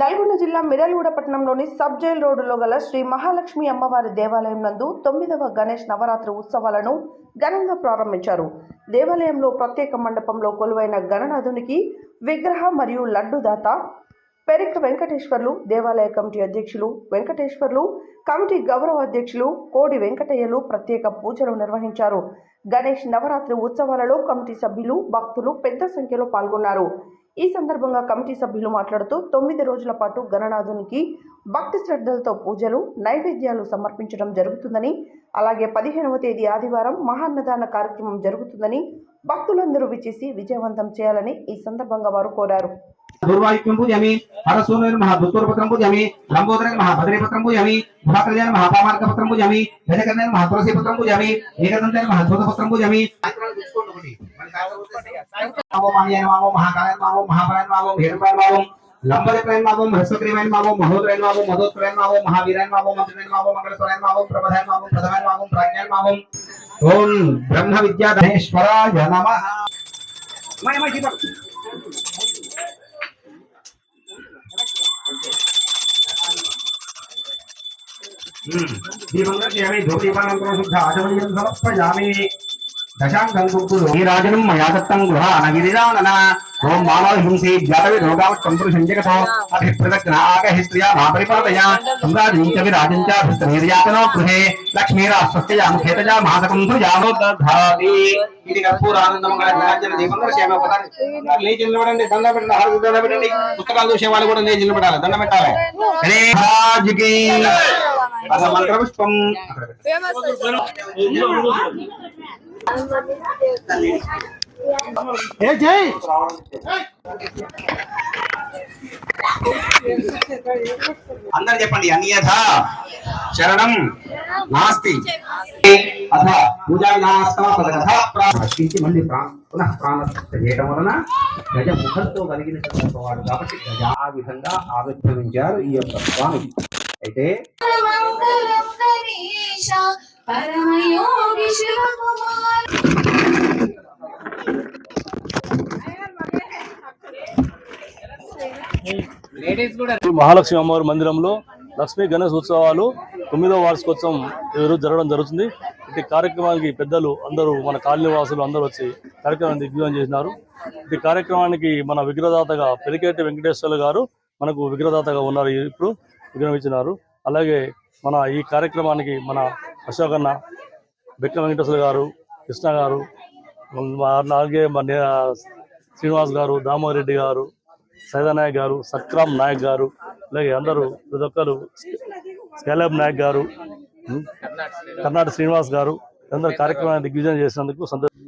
నల్గొండ జిల్లా మిరల్గూడ పట్టణంలోని sub jail రోడ్డులో గల శ్రీ మహాలక్ష్మి అమ్మవారి దేవాలయం నందు తొమ్మిదవ గణేష్ నవరాత్రి ఉత్సవాలను ఘనంగా ప్రారంభించారు. దేవాలయంలో ప్రత్యేక మండపంలో కొలువైన గణనాథునికి విగ్రహ మరియు లడ్డుదాత పెరిక వెంకటేశ్వర్లు దేవాలయ కమిటీ అధ్యక్షులు వెంకటేశ్వర్లు కమిటీ గౌరవ అధ్యక్షులు కోడి వెంకటయ్యలు ప్రత్యేక పూజలు నిర్వహించారు. గణేష్ నవరాత్రి ఉత్సవాలలో కమిటీ సభ్యులు భక్తులు పెద్ద సంఖ్యలో పాల్గొన్నారు. ఈ సందర్భంగా కమిటీ సభ్యులు మాట్లాడుతూ తొమ్మిది రోజుల పాటు గణనాథునికి భక్తి శ్రద్ధలతో పూజలు నైవేద్యాలు సమర్పించడం జరుగుతుందని అలాగే పదిహేనవ తేదీ ఆదివారం మహాన్నదాన కార్యక్రమం జరుగుతుందని భక్తులందరూ విచ్చేసి విజయవంతం చేయాలని ఈ సందర్భంగా వారు కోరారు. దుర్వాయుక్యం మావో మహాపరాయణ మావో భేరుపాయ మావో లంబదప్రాయణ మావో బృహస్పతిరాయణ మావో మహోదరాయణ మావో మధోత్రాయణ మావో మావో మావో ప్రధాన మావో మావో ఓం బ్రహ్మ విద్యాధనేశ్వరాయ నమ. దీపంగా ధూపీపానంతరం శుద్ధ ఆచమనీయం సమర్పయామి. దశాంగం కుక్కులు ఈ రాజనం మయా దత్తం గృహ అనగిరిరానన. ఓం మానవ హింసే జాతవి రోగావత్ సంపురు సంజగతో అభిప్రదక్షిణ ఆగహి స్త్రియా మహాపరిపాలయ సమ్రాజం చ విరాజం చ భృతనిర్యాతనో గృహే. లక్ష్మీరా స్వస్యయా ముఖేతజా మాసకం ధుజానో దధాతి ఇది కర్పూరానందమంగళ నిరంజన దీపంగా క్షేమ పదాన్ని లేచి నిలబడండి. దండ పెట్టండి. హారతి దండ పెట్టండి. పుస్తకాలు చూసే వాళ్ళు కూడా లేచి నిలబడాలి. దండ పెట్టాలి. హరే రాజుకి. అసలు మంత్ర అక్కడ పెట్టండి. అందరు చెప్పండి అన్యథ శరణం నాస్తి అథ పూజా విధానస్తవ పదకథ రక్షించి మళ్ళీ పునః ప్రాణప్రతిష్ఠ చేయడం వలన గజ ముఖంతో కలిగిన వాడు కాబట్టి గజ ఆ విధంగా ఆవిర్భవించారు ఈ యొక్క స్వామి అయితే పరమయోగి మహాలక్ష్మి అమ్మవారి మందిరంలో లక్ష్మీ గణేష్ ఉత్సవాలు తొమ్మిదవ వార్షికోత్సవం ఈరోజు జరగడం జరుగుతుంది. ఇటు కార్యక్రమానికి పెద్దలు అందరూ మన కాలనీ వాసులు అందరూ వచ్చి కార్యక్రమాన్ని దిగ్విజయం చేసినారు. ఈ కార్యక్రమానికి మన విగ్రహదాతగా పెరికేటి వెంకటేశ్వర్లు గారు మనకు విగ్రహదాతగా ఉన్నారు ఇప్పుడు విగ్రహం ఇచ్చినారు. అలాగే మన ఈ కార్యక్రమానికి మన అశోకన్న బెక్క వెంకటేశ్వర గారు కృష్ణ గారు అలాగే మన శ్రీనివాస్ గారు దామోదర్ గారు సైదానాయక్ గారు సక్రామ్ నాయక్ గారు అలాగే అందరూ ప్రతి ఒక్కరు స్కైలాబ్ నాయక్ గారు కర్ణాటక శ్రీనివాస్ గారు అందరు కార్యక్రమాన్ని దిగ్విజయం చేసినందుకు సంతోషం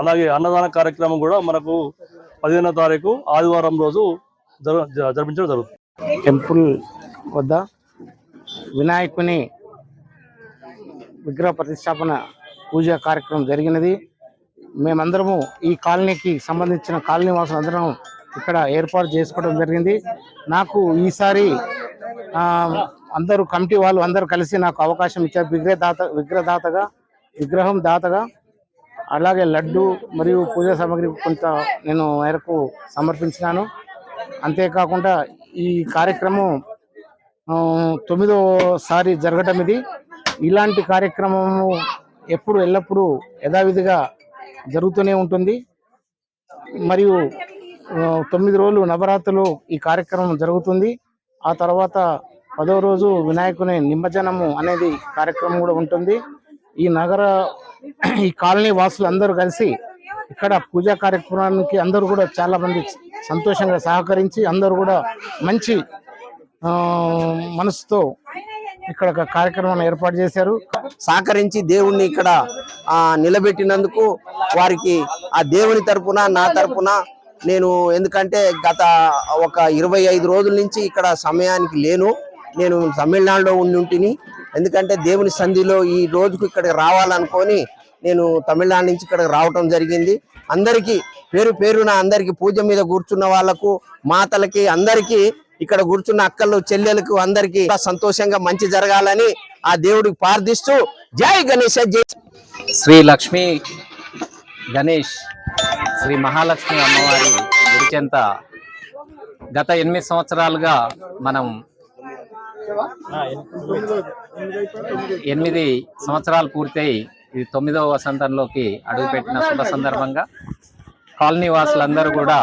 అలాగే అన్నదాన కార్యక్రమం కూడా మనకు పదిహేనో తారీఖు ఆదివారం రోజు జరిపించడం జరుగుతుంది. టెంపుల్ వద్ద వినాయకుని విగ్రహ ప్రతిష్టాపన పూజా కార్యక్రమం జరిగినది. మేమందరము ఈ కాలనీకి సంబంధించిన కాలనీ వాసులందరం ఇక్కడ ఏర్పాటు చేసుకోవడం జరిగింది. నాకు ఈసారి అందరూ కమిటీ వాళ్ళు అందరూ కలిసి నాకు అవకాశం ఇచ్చారు. విగ్రహదాత విగ్రహదాతగా విగ్రహం దాతగా అలాగే లడ్డు మరియు పూజా సామాగ్రి కొంత నేను మేరకు సమర్పించినాను. అంతేకాకుండా ఈ కార్యక్రమం తొమ్మిదోసారి జరగటం ఇది. ఇలాంటి కార్యక్రమము ఎప్పుడు ఎల్లప్పుడూ యథావిధిగా జరుగుతూనే ఉంటుంది. మరియు తొమ్మిది రోజులు నవరాత్రులు ఈ కార్యక్రమం జరుగుతుంది. ఆ తర్వాత పదో రోజు వినాయకుని నిమజ్జనము అనేది కార్యక్రమం కూడా ఉంటుంది. ఈ నగర ఈ కాలనీ వాసులు అందరూ కలిసి ఇక్కడ పూజా కార్యక్రమానికి అందరూ కూడా చాలా మంది సంతోషంగా సహకరించి అందరూ కూడా మంచి ఆ, మనసుతో ఇక్కడ ఒక కార్యక్రమాన్ని ఏర్పాటు చేశారు. సహకరించి దేవుణ్ణి ఇక్కడ ఆ నిలబెట్టినందుకు వారికి ఆ దేవుని తరపున నా తరపున నేను ఎందుకంటే గత ఒక ఇరవై ఐదు రోజుల నుంచి ఇక్కడ సమయానికి లేను. నేను తమిళనాడులో ఉండి ఉంటిని. ఎందుకంటే దేవుని సంధిలో ఈ రోజుకు ఇక్కడికి రావాలనుకొని నేను తమిళనాడు నుంచి ఇక్కడికి రావటం జరిగింది. అందరికీ పేరు పేరున అందరికీ పూజ మీద కూర్చున్న వాళ్ళకు మాతలకి అందరికీ ఇక్కడ కూర్చున్న అక్కలు చెల్లెలకు అందరికీ సంతోషంగా మంచి జరగాలని ఆ దేవుడికి ప్రార్థిస్తూ జై గణేష్ జై. శ్రీ లక్ష్మి గణేష్. శ్రీ మహాలక్ష్మి అమ్మవారి గుడిచెంత గత ఎనిమిది సంవత్సరాలుగా మనం ఎనిమిది సంవత్సరాలు పూర్తయి ఇది తొమ్మిదవ వసంతంలోకి అడుగుపెట్టిన శుభ సందర్భంగా కాలనీ వాసులందరూ కూడా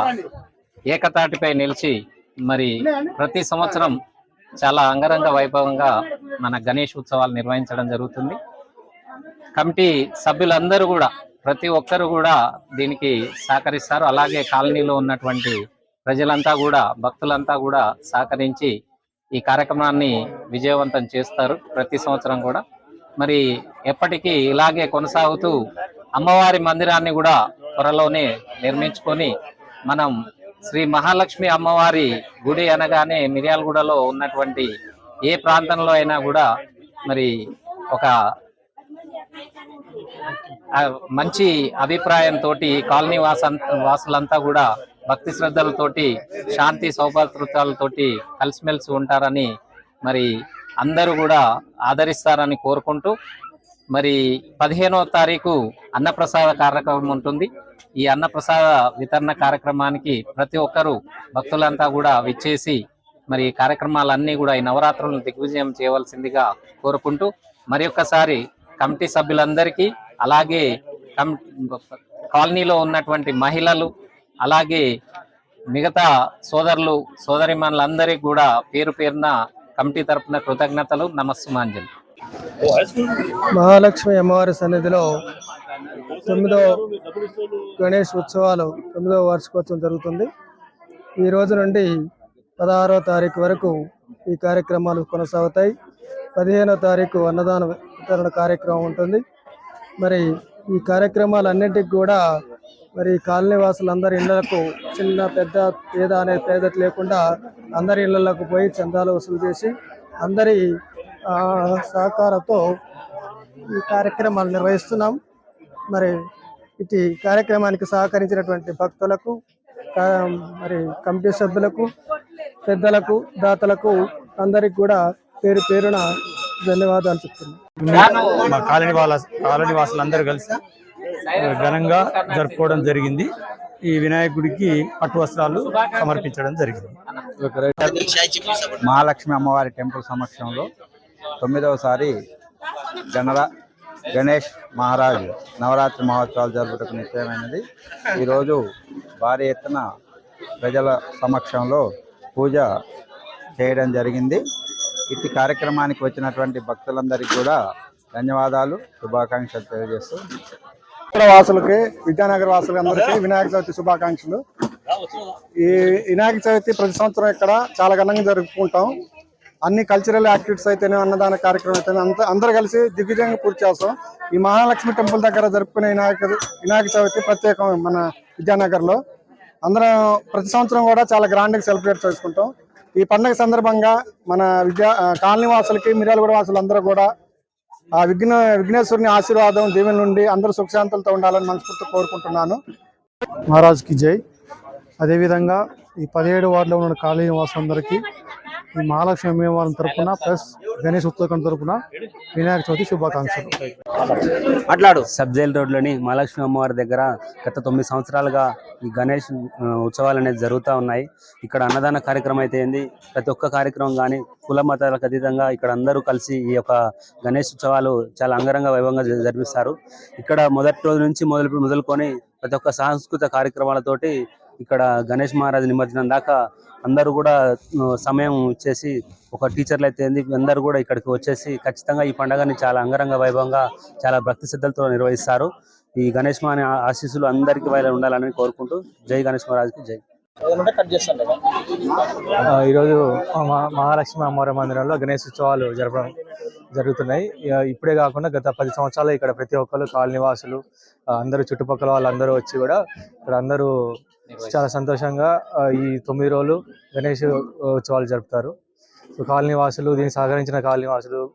ఏకతాటిపై నిలిచి మరి ప్రతి సంవత్సరం చాలా అంగరంగ వైభవంగా మన గణేష్ ఉత్సవాలు నిర్వహించడం జరుగుతుంది. కమిటీ సభ్యులందరూ కూడా ప్రతి ఒక్కరు కూడా దీనికి సహకరిస్తారు. అలాగే కాలనీలో ఉన్నటువంటి ప్రజలంతా కూడా భక్తులంతా కూడా సహకరించి ఈ కార్యక్రమాన్ని విజయవంతం చేస్తారు ప్రతి సంవత్సరం కూడా. మరి ఎప్పటికీ ఇలాగే కొనసాగుతూ అమ్మవారి మందిరాన్ని కూడా త్వరలోనే నిర్మించుకొని మనం శ్రీ మహాలక్ష్మి అమ్మవారి గుడి అనగానే మిర్యాలగూడలో ఉన్నటువంటి ఏ ప్రాంతంలో అయినా కూడా మరి ఒక మంచి అభిప్రాయంతో కాలనీ వాస వాసులంతా కూడా భక్తి శ్రద్ధలతోటి శాంతి సౌభాతృత్వాలతోటి కలిసిమెలిసి ఉంటారని మరి అందరూ కూడా ఆదరిస్తారని కోరుకుంటూ మరి పదిహేనవ తారీఖు అన్నప్రసాద కార్యక్రమం ఉంటుంది. ఈ అన్నప్రసాద వితరణ కార్యక్రమానికి ప్రతి ఒక్కరూ భక్తులంతా కూడా విచ్చేసి మరి కార్యక్రమాలన్నీ కూడా ఈ నవరాత్రులను దిగ్విజయం చేయవలసిందిగా కోరుకుంటూ మరి ఒక్కసారి కమిటీ సభ్యులందరికీ అలాగే కాలనీలో ఉన్నటువంటి మహిళలు అలాగే మిగతా సోదరులు సోదరిమణులందరికీ కూడా పేరు పేరున కమిటీ తరపున కృతజ్ఞతలు. నమస్సుమాంజలి. మహాలక్ష్మి అమ్మవారి సన్నిధిలో తొమ్మిదో గణేష్ ఉత్సవాలు తొమ్మిదవ వార్షికోత్సవం జరుగుతుంది. ఈ రోజు నుండి పదహారో తారీఖు వరకు ఈ కార్యక్రమాలు కొనసాగుతాయి. పదిహేనో తారీఖు అన్నదాన వితరణ కార్యక్రమం ఉంటుంది. మరి ఈ కార్యక్రమాలన్నింటికి కూడా మరి కాలనీ వాసులందరి ఇళ్ళకు చిన్న పెద్ద పేద అనే పేద లేకుండా అందరి ఇళ్ళకు పోయి చందాలు వసూలు చేసి అందరి ఆ, సహకారంతో ఈ కార్యక్రమాలు నిర్వహిస్తున్నాం. మరి ఇటు కార్యక్రమానికి సహకరించినటువంటి భక్తులకు మరి కమిటీ సభ్యులకు పెద్దలకు దాతలకు అందరికి కూడా పేరు పేరున ధన్యవాదాలు చెప్తున్నాను. మా కాలనీ వాళ్ళ కాలనీ వాసులందరూ కలిసి ఘనంగా జరుపుకోవడం జరిగింది. ఈ వినాయకుడికి పట్టు వస్త్రాలు సమర్పించడం జరిగింది. మహాలక్ష్మి అమ్మవారి టెంపుల్ సమక్షంలో తొమ్మిదవసారి గణరా గణేష్ మహారాజ్ నవరాత్రి మహోత్సవాలు జరుపుటకు నిశ్చయమైనది. ఈరోజు భారీ ఎత్తున ప్రజల సమక్షంలో పూజ చేయడం జరిగింది. ఇట్టి కార్యక్రమానికి వచ్చినటువంటి భక్తులందరికీ కూడా ధన్యవాదాలు శుభాకాంక్షలు తెలియజేస్తూ. ఇక్కడ వాసులకి విద్యానగర్ వాసులకి అందరికీ వినాయక చవితి శుభాకాంక్షలు. ఈ వినాయక చవితి ప్రతి సంవత్సరం ఇక్కడ చాలా ఘనంగా జరుపుకుంటాం. అన్ని కల్చరల్ యాక్టివిటీస్ అయితేనే అన్నదాన కార్యక్రమం అయితేనే అంత అందరూ కలిసి దిగ్విజయంగా పూర్తి చేస్తాం. ఈ మహాలక్ష్మి టెంపుల్ దగ్గర జరుపుకునే వినాయక వినాయక చవితి ప్రత్యేకం మన విద్యానగర్లో. అందరం ప్రతి సంవత్సరం కూడా చాలా గ్రాండ్గా సెలబ్రేట్ చేసుకుంటాం. ఈ పండుగ సందర్భంగా మన విద్యా కాలనీ వాసులకి మిర్యాలగూడ వాసులందరూ కూడా ఆ విఘ్న విఘ్నేశ్వరుని ఆశీర్వాదం దీవెన నుండి అందరూ సుఖశాంతులతో ఉండాలని మనస్ఫూర్తి కోరుకుంటున్నాను. మహారాజ్కి జై. అదేవిధంగా ఈ పదిహేడు వార్డులో ఉన్న కాలనీ వాసులందరికీ ఈ మహాలక్ష్మి అమ్మవారి తరపున ప్లస్ గణేష్ ఉత్సవం తరపున వినాయక చవితి శుభాకాంక్షలు. మాట్లాడు. సబ్ జైల్ రోడ్లోని మహాలక్ష్మి అమ్మవారి దగ్గర గత తొమ్మిది సంవత్సరాలుగా ఈ గణేష్ ఉత్సవాలు అనేది జరుగుతూ ఉన్నాయి. ఇక్కడ అన్నదాన కార్యక్రమం అయితే ఏంది? ప్రతి ఒక్క కార్యక్రమం కానీ కుల మతాలకు అతీతంగా ఇక్కడ అందరూ కలిసి ఈ యొక్క గణేష్ ఉత్సవాలు చాలా అంగరంగ వైభవంగా జ- జరిపిస్తారు. ఇక్కడ మొదటి రోజు నుంచి మొదలు మొదలుకొని ప్రతి ఒక్క సాంస్కృతిక కార్యక్రమాలతోటి ఇక్కడ గణేష్ మహారాజ్ నిమజ్జనం దాకా అందరూ కూడా సమయం ఇచ్చేసి ఒక టీచర్లు అయితే ఏంది అందరూ కూడా ఇక్కడికి వచ్చేసి ఖచ్చితంగా ఈ పండుగని చాలా అంగరంగ వైభవంగా చాలా భక్తి శ్రద్ధలతో నిర్వహిస్తారు. ఈ గణేష్ మహాని ఆశీస్సులు అందరికీ వాళ్ళ ఉండాలని కోరుకుంటూ జై గణేష్ మహారాజ్కి జై. ఈరోజు మహాలక్ష్మి అమ్మవారి మందిరంలో గణేష్ ఉత్సవాలు జరపడం జరుగుతున్నాయి. ఇప్పుడే కాకుండా గత పది సంవత్సరాలు ఇక్కడ ప్రతి ఒక్కరు కాలనీ వాసులు అందరూ చుట్టుపక్కల వాళ్ళందరూ వచ్చి కూడా ఇక్కడ అందరూ చాలా సంతోషంగా ఈ తొమ్మిది రోజులు గణేష్ ఉత్సవాలు జరుపుతారు. సో కాలనీ వాసులు దీనికి సహకరించిన కాలనీ వాసులు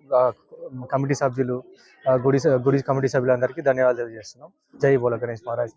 కమిటీ సభ్యులు గుడి స- గుడి కమిటీ సభ్యులందరికీ ధన్యవాదాలు తెలియజేస్తున్నాం. జై బోల గణేష్ మహారాజ్.